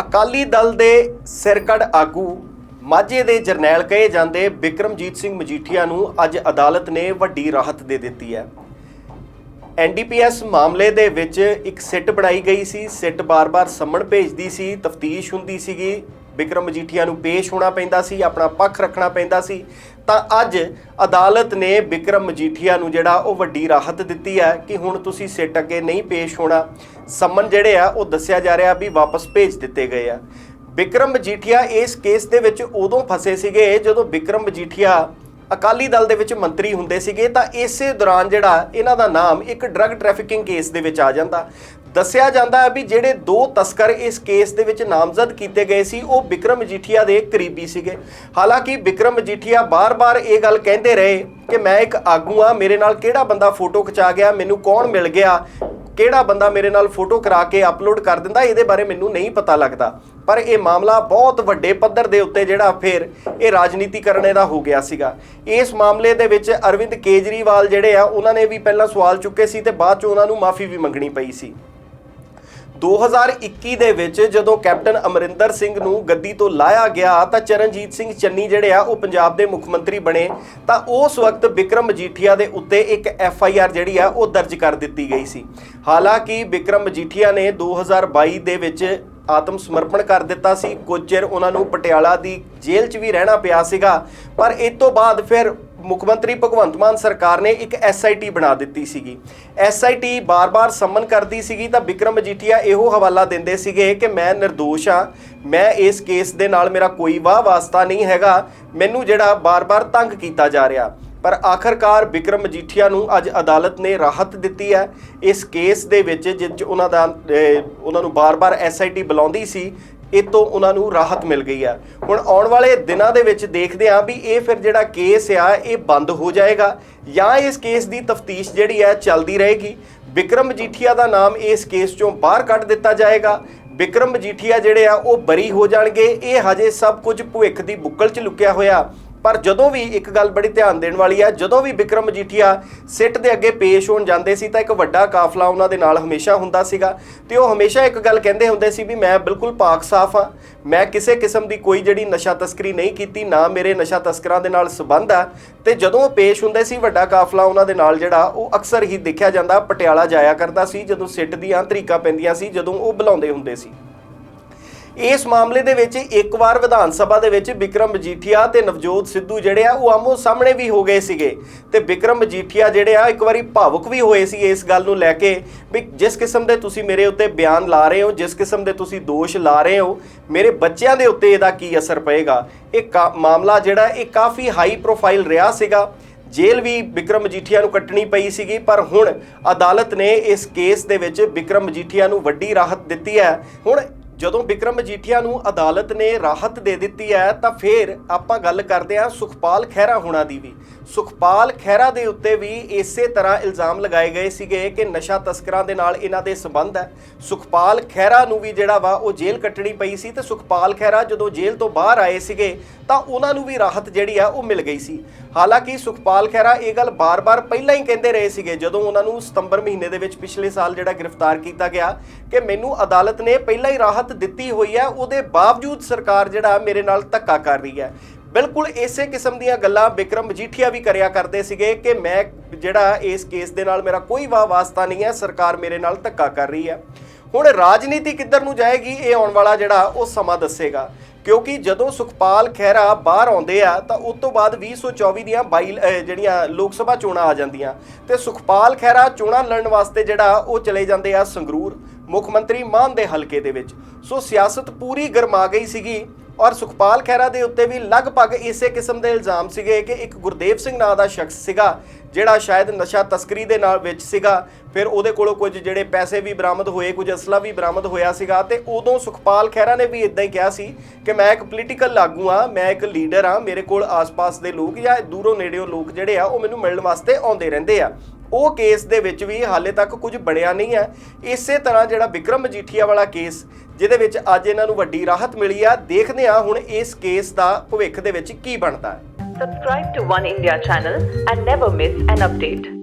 ਅਕਾਲੀ ਦਲ ਦੇ ਸਿਰਕੜ ਆਗੂ ਮਾਝੇ ਦੇ ਜਰਨੈਲ ਕਹੇ ਜਾਂਦੇ ਬਿਕਰਮਜੀਤ ਸਿੰਘ ਮਜੀਠੀਆ ਨੂੰ ਅੱਜ ਅਦਾਲਤ ਨੇ ਵੱਡੀ ਰਾਹਤ ਦੇ ਦਿੱਤੀ ਹੈ। ਐਨਡੀਪੀਐਸ ਮਾਮਲੇ ਦੇ ਵਿੱਚ ਇੱਕ ਸਿੱਟ ਬਣਾਈ ਗਈ ਸੀ। ਸਿੱਟ ਬਾਰ-ਬਾਰ ਸੰਮਣ ਭੇਜਦੀ ਸੀ, ਤਫਤੀਸ਼ ਹੁੰਦੀ ਸੀਗੀ। ਬਿਕਰਮ ਮਜੀਠੀਆ ਨੂੰ ਪੇਸ਼ ਹੋਣਾ ਪੈਂਦਾ ਸੀ, ਆਪਣਾ ਪੱਖ ਰੱਖਣਾ ਪੈਂਦਾ ਸੀ। ਤਾਂ ਅੱਜ ਅਦਾਲਤ ਨੇ ਬਿਕਰਮ ਮਜੀਠੀਆ ਨੂੰ ਜਿਹੜਾ ਉਹ ਵੱਡੀ ਰਾਹਤ ਦਿੱਤੀ ਹੈ ਕਿ ਹੁਣ ਤੁਸੀਂ ਸਿੱਟ ਅੱਗੇ ਨਹੀਂ ਪੇਸ਼ ਹੋਣਾ। ਸੰਮਨ ਜਿਹੜੇ ਆ, ਉਹ ਦੱਸਿਆ ਜਾ ਰਿਹਾ ਵੀ ਵਾਪਸ ਭੇਜ ਦਿੱਤੇ ਗਏ ਆ। ਬਿਕਰਮ ਮਜੀਠੀਆ ਇਸ ਕੇਸ ਦੇ ਵਿੱਚ ਉਦੋਂ ਫਸੇ ਸੀਗੇ ਜਦੋਂ ਬਿਕਰਮ ਮਜੀਠੀਆ ਅਕਾਲੀ ਦਲ ਦੇ ਵਿੱਚ ਮੰਤਰੀ ਹੁੰਦੇ ਸੀਗੇ, ਤਾਂ ਇਸੇ ਦੌਰਾਨ ਜਿਹੜਾ ਇਹਨਾਂ ਦਾ ਨਾਮ ਇੱਕ ਡਰੱਗ ਟ੍ਰੈਫਿਕਿੰਗ ਕੇਸ ਦੇ ਵਿੱਚ ਆ ਜਾਂਦਾ। ਦੱਸਿਆ ਜਾਂਦਾ ਹੈ ਵੀ ਜਿਹੜੇ ਦੋ ਤਸਕਰ ਇਸ ਕੇਸ ਦੇ ਵਿੱਚ ਨਾਮਜ਼ਦ ਕੀਤੇ ਗਏ ਸੀ, ਉਹ ਬਿਕਰਮ ਮਜੀਠੀਆ ਦੇ ਕਰੀਬੀ ਸੀਗੇ। ਹਾਲਾਂਕਿ ਬਿਕਰਮ ਮਜੀਠੀਆ ਬਾਰ-ਬਾਰ ਇਹ ਗੱਲ ਕਹਿੰਦੇ ਰਹੇ ਕਿ ਮੈਂ ਇੱਕ ਆਗੂ ਆ ਮੇਰੇ ਨਾਲ ਕਿਹੜਾ ਬੰਦਾ ਫੋਟੋ ਖਿਚਾ ਗਿਆ, ਮੈਨੂੰ ਕੌਣ ਮਿਲ ਗਿਆ, ਕਿਹੜਾ ਬੰਦਾ ਮੇਰੇ ਨਾਲ ਫੋਟੋ ਕਰਾ ਕੇ ਅਪਲੋਡ ਕਰ ਦਿੰਦਾ, ਇਹਦੇ ਬਾਰੇ ਮੈਨੂੰ ਨਹੀਂ ਪਤਾ ਲੱਗਦਾ। ਪਰ ਇਹ ਮਾਮਲਾ ਬਹੁਤ ਵੱਡੇ ਪੱਧਰ ਦੇ ਉੱਤੇ ਜਿਹੜਾ ਫਿਰ ਇਹ ਰਾਜਨੀਤੀਕਰਨ ਇਹਦਾ ਹੋ ਗਿਆ ਸੀਗਾ। ਇਸ ਮਾਮਲੇ ਦੇ ਵਿੱਚ ਅਰਵਿੰਦ ਕੇਜਰੀਵਾਲ ਜਿਹੜੇ ਆ, ਉਹਨਾਂ ਨੇ ਵੀ ਪਹਿਲਾਂ ਸਵਾਲ ਚੁੱਕੇ ਸੀ ਤੇ ਬਾਅਦ ਚ ਉਹਨਾਂ ਨੂੰ ਮਾਫੀ ਵੀ ਮੰਗਣੀ ਪਈ ਸੀ। 2021 ਦੇ ਵਿੱਚ ਜਦੋਂ ਕੈਪਟਨ ਅਮਰਿੰਦਰ ਸਿੰਘ ਨੂੰ ਗੱਦੀ ਤੋਂ ਲਾਇਆ ਗਿਆ ਤਾਂ ਚਰਨਜੀਤ ਸਿੰਘ ਚੰਨੀ ਜਿਹੜੇ ਆ, ਉਹ ਪੰਜਾਬ ਦੇ ਮੁੱਖ ਮੰਤਰੀ ਬਣੇ। ਤਾਂ ਉਸ ਵਕਤ ਵਿਕਰਮ ਮਜੀਠੀਆ ਦੇ ਉੱਤੇ ਇੱਕ ਐਫ ਆਈ ਆਰ ਜਿਹੜੀ ਆ, ਉਹ ਦਰਜ ਕਰ ਦਿੱਤੀ ਗਈ ਸੀ। ਹਾਲਾਂਕਿ ਵਿਕਰਮ ਮਜੀਠੀਆ ਨੇ 2022 ਦੇ ਵਿੱਚ ਆਤਮ ਸਮਰਪਣ ਕਰ ਦਿੱਤਾ ਸੀ। ਕੁਝ ਚਿਰ ਉਹਨਾਂ ਨੂੰ ਪਟਿਆਲਾ ਦੀ ਜੇਲ੍ਹ 'ਚ ਵੀ ਰਹਿਣਾ ਪਿਆ ਸੀਗਾ। ਪਰ ਇਸ ਤੋਂ ਬਾਅਦ ਫਿਰ ਮੁੱਖ ਮੰਤਰੀ ਭਗਵੰਤ ਮਾਨ ਸਰਕਾਰ ਨੇ ਇੱਕ ਐਸਆਈਟੀ ਬਣਾ ਦਿੱਤੀ ਸੀਗੀ। ਐਸਆਈਟੀ ਬਾਰ-ਬਾਰ ਸੰਮਨ ਕਰਦੀ ਸੀਗੀ ਤਾਂ ਵਿਕਰਮ ਮਜੀਠੀਆ ਇਹੋ ਹਵਾਲਾ ਦਿੰਦੇ ਸੀਗੇ ਕਿ ਮੈਂ નિર્ਦੋਸ਼ ਆ ਮੈਂ ਇਸ ਕੇਸ ਦੇ ਨਾਲ ਮੇਰਾ ਕੋਈ ਵਾਹ ਵਾਸਤਾ ਨਹੀਂ ਹੈਗਾ, ਮੈਨੂੰ ਜਿਹੜਾ ਬਾਰ-ਬਾਰ ਤੰਗ ਕੀਤਾ ਜਾ ਰਿਹਾ। ਪਰ ਆਖਰਕਾਰ ਵਿਕਰਮ ਮਜੀਠੀਆ ਨੂੰ ਅੱਜ ਅਦਾਲਤ ਨੇ ਰਾਹਤ ਦਿੱਤੀ ਹੈ। ਇਸ ਕੇਸ ਦੇ ਵਿੱਚ ਜਿਹ 'ਚ ਉਹਨਾਂ ਦਾ ਉਹਨਾਂ ਨੂੰ ਬਾਰ-ਬਾਰ ਐਸਆਈਟੀ ਬੁਲਾਉਂਦੀ ਸੀ ਇਹ ਤੋਂ ਉਹਨਾਂ ਨੂੰ ਰਾਹਤ ਮਿਲ ਗਈ ਆ। ਹੁਣ ਆਉਣ ਵਾਲੇ ਦਿਨਾਂ ਦੇ ਵਿੱਚ ਦੇਖਦੇ ਹਾਂ ਵੀ ਇਹ ਫਿਰ ਜਿਹੜਾ ਕੇਸ ਆ, ਇਹ ਬੰਦ ਹੋ ਜਾਏਗਾ ਜਾਂ ਇਸ ਕੇਸ ਦੀ ਤਫਤੀਸ਼ ਜਿਹੜੀ ਹੈ ਚੱਲਦੀ ਰਹੇਗੀ। ਵਿਕਰਮ ਮਜੀਠੀਆ ਦਾ ਨਾਮ ਇਸ ਕੇਸ ਚੋਂ ਬਾਹਰ ਕੱਢ ਦਿੱਤਾ ਜਾਏਗਾ। ਵਿਕਰਮ ਮਜੀਠੀਆ ਜਿਹੜੇ ਆ, ਉਹ ਬਰੀ ਹੋ ਜਾਣਗੇ। ਇਹ ਹਜੇ ਸਭ ਕੁਝ ਭੁੱਖ ਦੀ ਬੁੱਕਲ 'ਚ ਲੁਕਿਆ ਹੋਇਆ। ਪਰ ਜਦੋਂ ਵੀ ਇੱਕ ਗੱਲ ਬੜੀ ਧਿਆਨ ਦੇਣ ਵਾਲੀ ਹੈ ਜਦੋਂ ਵੀ ਵਿਕਰਮ ਮਜੀਠੀਆ ਸਿੱਟ ਦੇ ਅੱਗੇ ਪੇਸ਼ ਹੋਣ ਜਾਂਦੇ ਸੀ ਤਾਂ ਇੱਕ ਵੱਡਾ ਕਾਫਲਾ ਉਹਨਾਂ ਦੇ ਨਾਲ ਹਮੇਸ਼ਾ ਹੁੰਦਾ ਸੀਗਾ। ਤੇ ਉਹ ਹਮੇਸ਼ਾ ਇੱਕ ਗੱਲ ਕਹਿੰਦੇ ਹੁੰਦੇ ਸੀ ਵੀ ਮੈਂ ਬਿਲਕੁਲ ਪਾਕ ਸਾਫ਼ ਆ। ਮੈਂ ਕਿਸੇ ਕਿਸਮ ਦੀ ਕੋਈ ਜਿਹੜੀ ਨਸ਼ਾ ਤਸਕਰੀ ਨਹੀਂ ਕੀਤੀ, ਨਾ ਮੇਰੇ ਨਸ਼ਾ ਤਸਕਰਾਂ ਦੇ ਨਾਲ ਸਬੰਧ ਆ। ਤੇ ਜਦੋਂ ਉਹ ਪੇਸ਼ ਹੁੰਦੇ ਸੀ, ਵੱਡਾ ਕਾਫਲਾ ਉਹਨਾਂ ਦੇ ਨਾਲ ਜਿਹੜਾ, ਉਹ ਅਕਸਰ ਹੀ ਦੇਖਿਆ ਜਾਂਦਾ, ਪਟਿਆਲਾ ਜਾਇਆ ਕਰਦਾ ਸੀ, ਜਦੋਂ ਸਿੱਟ ਦੀਆਂ ਤਰੀਕਾਂ ਪੈਂਦੀਆਂ ਸੀ, ਜਦੋਂ ਉਹ ਬੁਲਾਉਂਦੇ ਹੁੰਦੇ ਸੀ। ਇਸ ਮਾਮਲੇ ਦੇ ਵਿੱਚ ਇੱਕ ਵਾਰ ਵਿਧਾਨ ਸਭਾ ਦੇ ਵਿੱਚ ਵਿਕਰਮ ਮਜੀਠੀਆ ਤੇ ਨਵਜੋਤ ਸਿੱਧੂ ਜਿਹੜੇ ਆ, ਉਹ ਆਮੋ ਸਾਹਮਣੇ ਵੀ ਹੋ ਗਏ ਸੀਗੇ। ਤੇ ਵਿਕਰਮ ਮਜੀਠੀਆ ਜਿਹੜੇ ਆ, ਇੱਕ ਵਾਰੀ ਭਾਵੁਕ ਵੀ ਹੋਏ ਸੀ ਇਸ ਗੱਲ ਨੂੰ ਲੈ ਕੇ ਵੀ ਜਿਸ ਕਿਸਮ ਦੇ ਤੁਸੀਂ ਮੇਰੇ ਉੱਤੇ ਬਿਆਨ ਲਾ ਰਹੇ ਹੋ, ਜਿਸ ਕਿਸਮ ਦੇ ਤੁਸੀਂ ਦੋਸ਼ ਲਾ ਰਹੇ ਹੋ, ਮੇਰੇ ਬੱਚਿਆਂ ਦੇ ਉੱਤੇ ਇਹਦਾ ਕੀ ਅਸਰ ਪਏਗਾ? ਇਹ ਕਾ- ਮਾਮਲਾ ਜਿਹੜਾ, ਇਹ ਕਾਫੀ ਹਾਈ ਪ੍ਰੋਫਾਈਲ ਰਿਹਾ ਸੀਗਾ। ਜੇਲ੍ਹ ਵੀ ਵਿਕਰਮ ਮਜੀਠੀਆ ਨੂੰ ਕੱਟਣੀ ਪਈ ਸੀਗੀ, ਪਰ ਹੁਣ ਅਦਾਲਤ ਨੇ ਇਸ ਕੇਸ ਦੇ ਵਿੱਚ ਵਿਕਰਮ ਮਜੀਠੀਆ ਨੂੰ ਵੱਡੀ ਰਾਹਤ ਦਿੱਤੀ ਹੈ। ਹੁਣ ਜਦੋਂ ਵਿਕਰਮ ਮਜੀਠੀਆ ਨੂੰ ਅਦਾਲਤ ਨੇ ਰਾਹਤ ਦੇ ਦਿੱਤੀ ਹੈ, ਤਾਂ ਫਿਰ ਆਪਾਂ ਗੱਲ ਕਰਦੇ ਹਾਂ ਸੁਖਪਾਲ ਖਹਿਰਾ ਹੋਣਾ ਦੀ ਵੀ। ਸੁਖਪਾਲ ਖਹਿਰਾ ਦੇ ਉੱਤੇ ਵੀ ਇਸੇ ਤਰ੍ਹਾਂ ਇਲਜ਼ਾਮ ਲਗਾਏ ਗਏ ਸੀਗੇ ਕਿ ਨਸ਼ਾ ਤਸਕਰਾਂ ਦੇ ਨਾਲ ਇਹਨਾਂ ਦੇ ਸੰਬੰਧ ਹੈ। ਸੁਖਪਾਲ ਖਹਿਰਾ ਨੂੰ ਵੀ ਜਿਹੜਾ ਵਾ, ਉਹ ਜੇਲ੍ਹ ਕੱਟਣੀ ਪਈ ਸੀ ਤੇ ਸੁਖਪਾਲ ਖਹਿਰਾ ਜਦੋਂ ਜੇਲ੍ਹ ਤੋਂ ਬਾਹਰ ਆਏ ਸੀਗੇ, ਤਾਂ ਉਹਨਾਂ ਨੂੰ ਵੀ ਰਾਹਤ ਜਿਹੜੀ ਆ, ਉਹ ਮਿਲ ਗਈ ਸੀ। ਹਾਲਾਂਕਿ ਸੁਖਪਾਲ ਖਹਿਰਾ ਇਹ ਗੱਲ ਬਾਰ-ਬਾਰ ਪਹਿਲਾਂ ਹੀ ਕਹਿੰਦੇ ਰਹੇ ਸੀਗੇ, ਜਦੋਂ ਉਹਨਾਂ ਨੂੰ ਸਤੰਬਰ ਮਹੀਨੇ ਦੇ ਵਿੱਚ ਪਿਛਲੇ ਸਾਲ ਜਿਹੜਾ ਗ੍ਰਿਫਤਾਰ ਕੀਤਾ ਗਿਆ ਕਿ ਮੈਨੂੰ ਅਦਾਲਤ ਨੇ ਪਹਿਲਾਂ ਹੀ ਰਾਹਤ ਦਿੱਤੀ ਹੋਈ ਹੈ, ਉਹਦੇ ਬਾਵਜੂਦ ਸਰਕਾਰ ਜਿਹੜਾ ਮੇਰੇ ਨਾਲ ਧੱਕਾ ਕਰ ਰਹੀ ਹੈ। ਬਿਲਕੁਲ ਇਸੇ ਕਿਸਮ ਦੀਆਂ ਗੱਲਾਂ ਵਿਕਰਮ ਮਜੀਠੀਆ ਵੀ ਕਰਿਆ ਕਰਦੇ ਸੀਗੇ ਕਿ ਮੈਂ ਜਿਹੜਾ ਇਸ ਕੇਸ ਦੇ ਨਾਲ ਮੇਰਾ ਕੋਈ ਵਾਹ ਵਾਸਤਾ ਨਹੀਂ ਹੈ, ਸਰਕਾਰ ਮੇਰੇ ਨਾਲ ਧੱਕਾ ਕਰ ਰਹੀ ਹੈ। ਹੁਣ ਰਾਜਨੀਤੀ ਕਿੱਧਰ ਨੂੰ ਜਾਏਗੀ, ਇਹ ਆਉਣ ਵਾਲਾ ਜਿਹੜਾ ਉਹ ਸਮਾਂ ਦੱਸੇਗਾ। ਕਿਉਂਕਿ ਜਦੋਂ ਸੁਖਪਾਲ ਖਹਿਰਾ ਬਾਹਰ ਆਉਂਦੇ ਆ, ਤਾਂ ਉਸ ਤੋਂ ਬਾਅਦ 2024 ਦੀਆਂ ਬਾਈ ਜਿਹੜੀਆਂ ਲੋਕ ਸਭਾ ਚੋਣਾਂ ਆ ਜਾਂਦੀਆਂ। ਤੇ ਸੁਖਪਾਲ ਖਹਿਰਾ ਚੋਣਾਂ ਲੜਨ ਵਾਸਤੇ ਜਿਹੜਾ ਉਹ ਚਲੇ ਜਾਂਦੇ ਆ ਸੰਗਰੂਰ ਮੁੱਖ ਮੰਤਰੀ ਮਾਨ ਦੇ ਹਲਕੇ ਦੇ ਵਿੱਚ। ਸੋ ਸਿਆਸਤ ਪੂਰੀ ਗਰਮਾ ਗਈ ਸੀਗੀ। ਔਰ ਸੁਖਪਾਲ ਖਹਿਰਾ ਦੇ ਉੱਤੇ ਵੀ ਲਗਭਗ ਇਸੇ ਕਿਸਮ ਦੇ ਇਲਜ਼ਾਮ ਸੀਗੇ ਕਿ ਇੱਕ ਗੁਰਦੇਵ ਸਿੰਘ ਨਾਂ ਦਾ ਸ਼ਖਸ ਸੀਗਾ, ਜਿਹੜਾ ਸ਼ਾਇਦ ਨਸ਼ਾ ਤਸਕਰੀ ਦੇ ਨਾਲ ਵਿੱਚ ਸੀਗਾ। ਫਿਰ ਉਹਦੇ ਕੋਲੋਂ ਕੁਝ ਜਿਹੜੇ ਪੈਸੇ ਵੀ ਬਰਾਮਦ ਹੋਏ, ਕੁਝ ਅਸਲਾ ਵੀ ਬਰਾਮਦ ਹੋਇਆ ਸੀਗਾ ਤੇ ਉਦੋਂ ਸੁਖਪਾਲ ਖਹਿਰਾ ਨੇ ਵੀ ਇਦਾਂ ਹੀ ਕਿਹਾ ਸੀ ਕਿ ਮੈਂ ਇੱਕ ਪੋਲੀਟੀਕਲ ਲਾਗੂ ਆ ਮੈਂ ਇੱਕ ਲੀਡਰ ਆ ਮੇਰੇ ਕੋਲ ਆਸ-ਪਾਸ ਦੇ ਲੋਕ ਜਾਂ ਦੂਰੋਂ ਨੇੜਿਓਂ ਲੋਕ ਜਿਹੜੇ ਆ, ਉਹ ਮੈਨੂੰ ਮਿਲਣ ਵਾਸਤੇ ਆਉਂਦੇ ਰਹਿੰਦੇ ਆ। ਉਹ ਕੇਸ ਦੇ ਵਿੱਚ ਵੀ ਹਾਲੇ ਤੱਕ ਕੁਝ ਬਣਿਆ ਨਹੀਂ ਹੈ। ਇਸੇ ਤਰ੍ਹਾਂ ਜਿਹੜਾ ਵਿਕਰਮ ਮਜੀਠੀਆ ਵਾਲਾ ਕੇਸ ਜਿਹਦੇ ਵਿੱਚ ਅੱਜ ਇਹਨਾਂ ਨੂੰ ਵੱਡੀ ਰਾਹਤ ਮਿਲੀ ਆ ਦੇਖਦੇ ਆ ਹੁਣ ਇਸ ਕੇਸ ਦਾ ਭਵਿੱਖ ਦੇ ਵਿੱਚ ਕੀ ਬਣਦਾ ਹੈ subscribe to One India channel and never miss an update